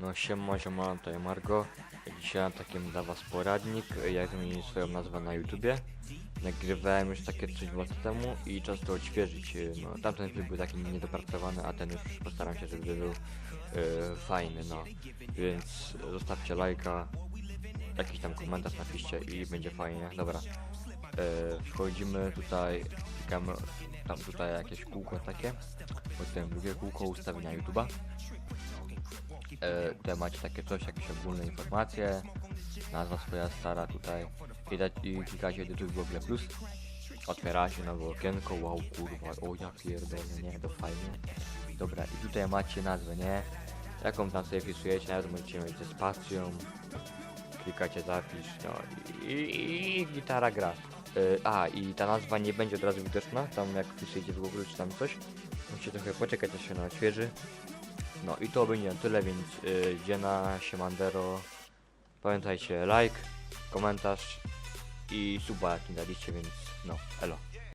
No siema, siema, to ja Margo. Dzisiaj mam taki dla was poradnik, jak zmienić swoją nazwę na YouTubie. Nagrywałem już takie coś dwa lata temu i czas to odświeżyć. No, tamten film był taki niedopracowany, a ten już postaram się, żeby był e, fajny, no. Więc zostawcie lajka, jakiś tam komentarz napiszcie i będzie fajnie. Dobra. E, wchodzimy tutaj, klikamy tam tutaj jakieś kółko takie. Potem drugie kółko ustawienia YouTube'a e, macie takie coś, jakieś ogólne informacje, nazwa swoja stara tutaj i, da, i klikacie YouTube Google Plus, otwiera się nowe okienko, wow kurwa, o ja pierdolę, nie, to fajnie. Dobra, i tutaj macie nazwę, nie? Jaką tam sobie wpisujecie, nawet możecie mieć ze spacją, klikacie zapisz, no i, i, i gitara gra. E, a, i ta nazwa nie będzie od razu widoczna, tam jak wpisujecie w Google czy tam coś, musicie trochę poczekać, aż się ona odświeży. No i to będzie na tyle, więc y, Dziena, Siemandero. Pamiętajcie like, komentarz i suba jak nie daliście, więc no, elo.